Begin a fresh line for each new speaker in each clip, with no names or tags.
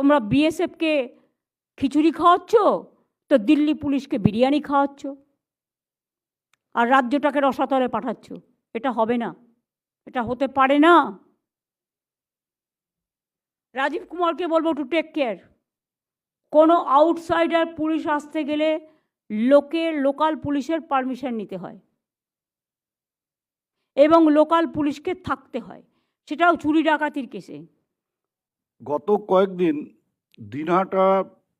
তোমরা বিএসএফকে খিচুড়ি খাওয়াচ্ছ, তো দিল্লি পুলিশকে বিরিয়ানি খাওয়াচ্ছ, আর রাজ্যটাকে রসাতলে পাঠাচ্ছ। এটা হবে না। এটা হতে পারে না। রাজীব কুমারকে বলব টু টেক কেয়ার কোনো আউটসাইডার পুলিশ আসতে গেলে লোকে লোকাল পুলিশের পারমিশন নিতে হয়। এবং লোকাল পুলিশকে থাকতে হয়। সেটাও চুরি ডাকাতির কেসে
গত কয়েকদিন দিনহাটা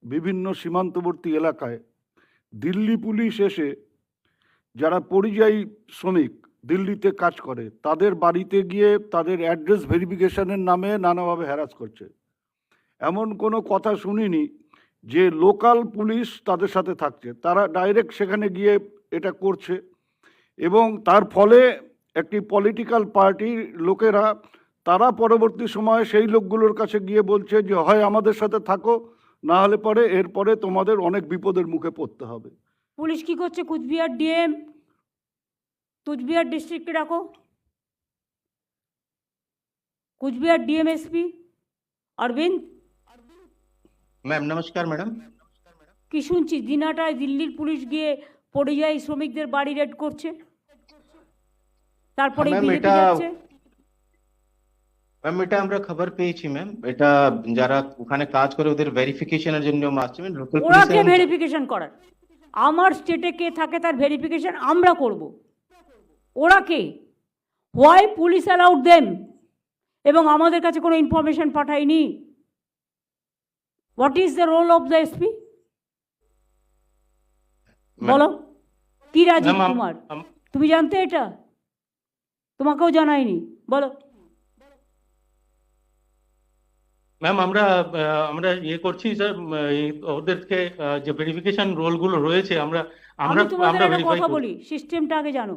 বিভিন্ন সীমান্তবর্তী এলাকায় দিল্লি পুলিশ এসে যারা পরিযায়ী শ্রমিক দিল্লিতে কাজ করে, তাদের বাড়িতে গিয়ে তাদের অ্যাড্রেস ভেরিফিকেশনের নামে নানাভাবে হ্যারাস করছে। এমন কোনো কথা শুনিনি যে লোকাল পুলিশ তাদের সাথে থাকছে। তারা ডাইরেক্ট সেখানে গিয়ে এটা করছে এবং তার ফলে একটি পলিটিক্যাল পার্টির লোকেরা তারা পরবর্তী সময়ে সেই লোকগুলোর কাছে গিয়ে বলছে যে হয় আমাদের সাথে থাকো না হলে পরে এরপরে তোমাদের অনেক বিপদের মুখে পড়তে হবে।
পুলিশ কি করছে? কুচবিহার ডিএম কুচবিহার ডিস্ট্রিক্টে ডাকো। Coochbehar DM SP Arabinda.
Ma'am নমস্কার ম্যাডাম।
কি শুনছি দিনাটায় দিল্লির পুলিশ গিয়ে পরিযায়ী শ্রমিকদের বাড়ি রেড করছে। তারপরে
ম্যাম এটা আমরা খবর পেয়েছি ম্যাম এটা যারা ওখানে কাজ করে ওদের ভেরিফিকেশনের জন্য আসছে ম্যাম লোকাল
ওরা কে ভেরিফিকেশন করার? আমার স্টেটে কে থাকে তার ভেরিফিকেশন আমরা করব। ওরা কে? হোয়াই পুলিশ অ্যালাউড দেম এবং আমাদের কাছে কোনো information পাঠায়নি। What is the role of the SP বলো। কি রাজীব কুমার? তুমি জানতে এটা? তোমাকেও জানায়নি। বলো।
ম্যাম আমরা আমরা ইয়ে করছি স্যার ওদেরকে যে ভেরিফিকেশন রোলগুলো রয়েছে আমরা আমরা আমরা
কথা বলি সিস্টেমটা আগে জানো।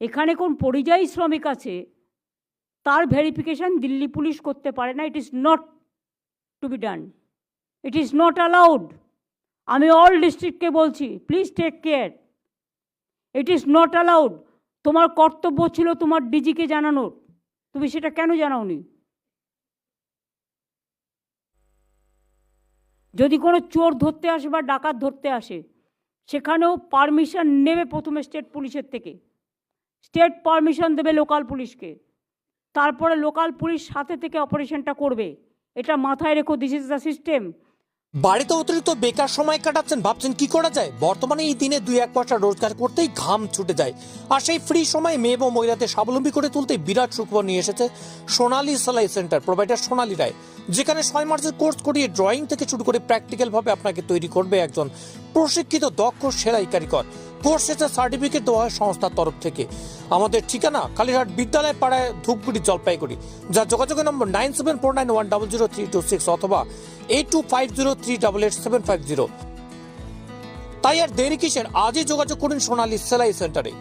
এখানে কোন পরিযায়ী শ্রমিক আছে তার ভেরিফিকেশন দিল্লি পুলিশ করতে পারে না it is not to be done it is not allowed আমি অল ডিস্ট্রিক্টকে বলছি please take care it is not allowed তোমার কর্তব্য ছিল তোমার ডিজিকে জানানোর। তুমি সেটা কেন জানাওনি? যদি কোনো চোর ধরতে আসে বা ডাকাত ধরতে আসে, সেখানেও পারমিশন নেবে প্রথমে স্টেট পুলিশের থেকে। স্টেট পারমিশন দেবে লোকাল পুলিশকে। তারপরে লোকাল পুলিশ সাথে থেকে অপারেশনটা করবে। এটা মাথায় রেখো দিস ইজ দ্য সিস্টেম
বাড়িতে অতিরিক্ত বেকার সময় কাটাচ্ছেন, ভাবছেন কি করা যায়? বর্তমানে এই দিনে দুই এক পয়সা রোজগার করতেই ঘাম ছুটে যায়। আর সেই ফ্রি সময় মেয়ে এবং মহিলাদের স্বাবলম্বী করে তুলতে বিরাট সুখবর নিয়ে এসেছে সোনালী সেলাই সেন্টার প্রোভাইডার সোনালী রায়, যেখানে ছয় মার্চের কোর্স করিয়ে ড্রয়িং থেকে শুরু করে প্র্যাকটিক্যাল ভাবে আপনাকে তৈরি করবে একজন প্রশিক্ষিত, দক্ষ সেলাই কারিগর। কোর্স সার্টিফিকেট দেওয়া হয় সংস্থার তরফ থেকে। আমাদের ঠিকানা কালীঘাট বিদ্যালয় পাড়ায় ধূপগুড়ি জলপাইগুড়ি যা যোগাযোগের নম্বর nine seven four nine one double zero three two six অথবা eight two five zero three double eight seven five zero. তাই আর দেরি কিসের? আজই যোগাযোগ করুন সোনালী সেলাই সেন্টারে।